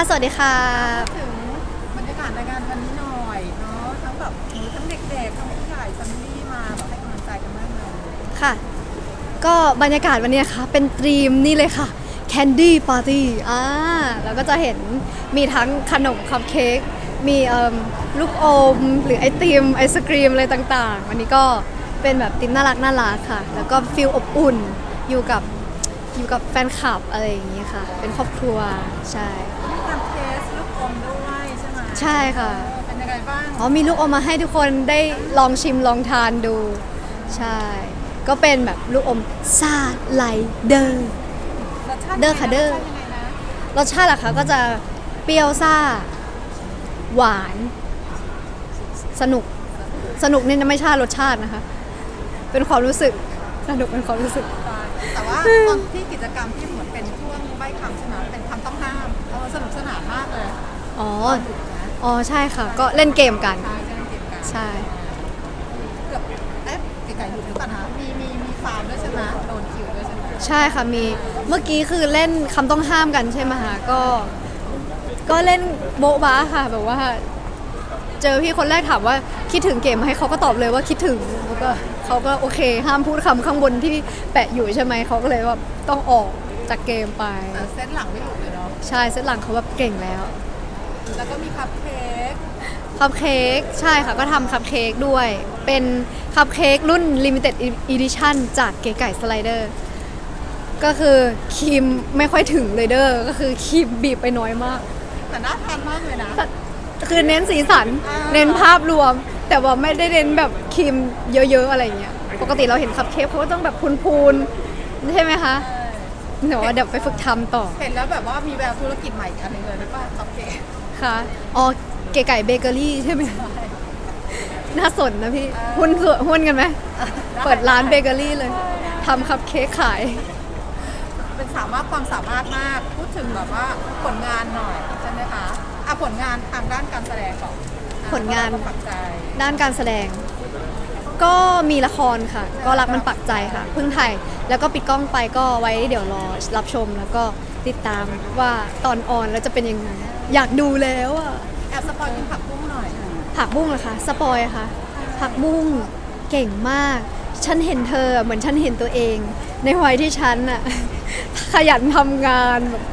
ค่ะสวัสดีค่ะ ถึงบรรยากาศในงานวันนี้หน่อยเนาะทั้งแบบโอ้ยทั้งเด็กๆทั้งผู้ใหญ่แฟมิลี่มาแบบให้กำลังใจกันมากเลยค่ะ ก็บรรยากาศวันนี้นะคะเป็นธีมนี่เลยค่ะ Candy Party อ่าแล้วก็จะเห็นมีทั้งขนมคัพเค้กมีเอ่มลูกอม หรือไอติมไอศครีมอะไรต่างๆ วันนี้ก็เป็นแบบธีมน่ารักน่ารักค่ะ แล้วก็ฟิลอบอุ่นอยู่กับอยู่กับแฟนคลับอะไรอย่างนี้ค่ะ เป็นครอบครัวใช่มีการเทสลูกอ มด้วยใช่ไหมใช่ค่ะเออเป็นยังไงบ้างอ๋อมีลูกอมมาให้ทุกคนได้ลองชิมลองทานดู ใช่ ก็เป็นแบบลูกอมซาไลเดอร์ รสชาติเด้อค่ะเด้อ รสชาติยังไงนะรสชาติล่ะคะก็จะเปรี้ยวซ่า หวาน สนุก สนุกนี่ไม่ใช่รสชาตินะคะ เป็นความรู้สึก สนุกเป็นความรู้สึก แต่ว่าตอนที่กิจกรรมที่เหมือนเป็นช่วงใบคำใช่ไหมเป็นคำต้องห้าม อ๋อถูกนะอ๋อใช่ค่ะ ก็เล่นเกมกัน ใช่ใช่เก็บกันใช่ เกือบเอ๊ะไก่ๆอยู่หรือเปล่านะมีมีมีฟาร์มด้วยใช่ไหมโดนคิวด้วยใช่ไหมใช่ค่ะมีเมื่อกี้คือเล่นคำต้องห้ามกันใช่ไหมคะก็ ก็เล่นโบ๊ะบ้าค่ะ แบบว่า เจอพี่คนแรกถามว่าคิดถึงเกมไหมเขาก็ตอบเลยว่าคิดถึงแล้วก็เขาก็โอเคห้ามพูดคำข้างบนที่แปะอยู่ใช่ไหมเขาก็เลยว่าต้องออกจากเกมไป แต่เซตหลังไม่หลุดเลยเนาะใช่เซตหลังเขาแบบเก่งแล้ว แล้วก็มีคัพเค้กคัพเค้กใช่ค่ะก็ทำคัพเค้กด้วย เป็นคัพเค้กรุ่น Limited Edition จากเก๋ไก่สไลเดอร์ ก็คือครีมไม่ค่อยถึงเลยเด้อก็คือครีมบีบไปน้อยมาก แต่น่าทานมากเลยนะ คือเน้นสีสันอ่าเน้นภาพรวม แต่ว่าไม่ได้เน้นแบบครีมเยอะ ๆ อะไรเงี้ย ปกติเราเห็นคัพเค้กเขาก็ต้องแบบพูนๆ ใช่ไหมคะเดี๋ยวว่าเดี๋ยวไปฝึกทำต่อ เห็นแล้วแบบว่ามีแววธุรกิจใหม่อีกอันหนึงเลยหรือเปล่าคัพเค้ก ค่ะ อ๋อ เก๋ไก่เบเกอรี่ใช่ไหมน่าสนนะพี่ หุ้นเถอะหุ้นกันไหม เปิดร้านเบเกอรี่เลยทำคัพเค้กขาย เป็นสามารถความสามารถมาก พูดถึงแบบว่าผลงานหน่อยใช่ไหมคะอะผลงานทางด้านการแสดงก่อนอะผลงานเพระเรก็ปักใจด้านการแสดง ก็มีละครค่ะ ก็รักมันปักใจค่ะ เพิ่งถ่ายแล้วก็ปิดกล้องไปก็ไว้เดี๋ยวรอรับชมแล้วก็ติดตามว่าตอนออนแล้วจะเป็นยังไง อยากดูแล้วอะแอบสปอยกินผักบุ้งหน่อย ผักบุ้งเหรอคะสปอยค่ะผักบุ้งเก่งมาก ฉันเห็นเธอเหมือนฉันเห็นตัวเอง ในวัยที่ฉันน่ะ ขยันทำงานแบบ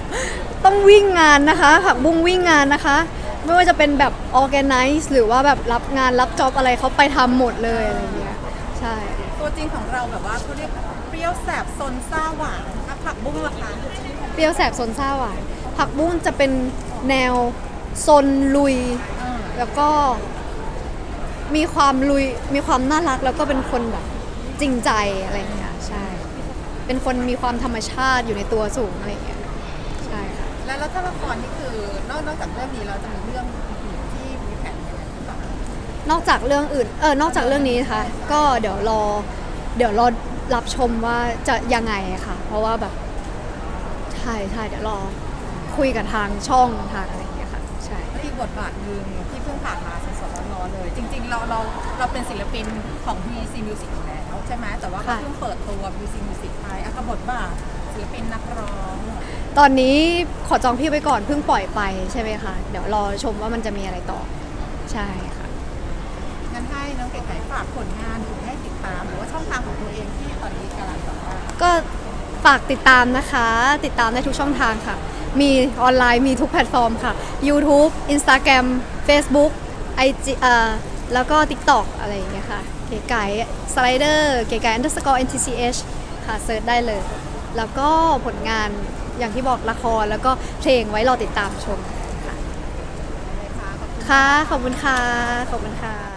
ต้องวิ่งงานนะคะ ผักบุ้งวิ่งงานนะคะ ไม่ว่าจะเป็นแบบ organize หรือว่าแบบรับงานรับจ็อบอะไรเขาไปทำหมดเลยอะไรเงี้ยใช่ ตัวจริงของเราแบบว่าเขาเรียกเปรี้ยวแสบซนซ่าหวานอะผักบุ้งราคาเปรี้ยวแสบซนซ่าหวานผักบุ้งจะเป็น แนวซนลุยเออแล้วก็มีความลุยมีความน่ารักแล้วก็เป็นคนแบบจริงใจอะไรอย่างเงี้ยใช่ เป็นคนมีความธรรมชาติอยู่ในตัวสูงอะไรอย่างเงี้ยใช่ค่ะแล้วแล้วถ้าละครนี่คือนอกนอกจากเรื่องนี้เราจะมีเรื่องอื่นที่มีแผนยังไงหรือเปล่านอกจากเรื่องอื่นเออนอกจากเรื่องนี้นะคะก็เดี๋ยวรอ เดี๋ยวรอรับชมว่าจะยังไงค่ะ เพราะว่าแบบใช่ใช่เดี๋ยวรอ คุยกับทางช่องทางอะไรอย่างเงี้ยค่ะใช่แล้วอีกบทบาทหนึ่งที่เพิ่งผ่านมาสดๆร้อนๆเลย จริง ๆ เราเราเราเป็นศิลปินของ BC Music อยู่แล้วใช่ไหมแต่ว่าก็ค่ะเพิ่งเปิดตัว BC Music ไปอะกับบทบาทศิลปินนักร้อง ตอนนี้ขอจองพี่ไว้ก่อนเพิ่งปล่อยไปใช่ไหมคะเดี๋ยวรอชมว่ามันจะมีอะไรต่อใช่ค่ะงั้นให้น้องเก๋ไก่ฝากผลงานหรือให้ติดตามหรือว่าช่องทางของตัวเองที่ตอนนี้กำลังแบบว่าก็ฝากติดตามนะคะ ติดตามได้ทุกช่องทางค่ะ มีออนไลน์มีทุกแพลตฟอร์มค่ะ YouTube Instagram Facebook IG เอ่อแล้วก็ TikTok อะไรอย่างเงี้ยค่ะ เก๋ไก่สไลเดอร์เก๋ไก่ underscore NTCH ค่ะเซิร์ชได้เลย แล้วก็ผลงานอย่างที่บอกละครแล้วก็เพลงไว้รอติดตามชมค่ะ ค่ะ ขอบคุณค่ะ ขอบคุณค่ะ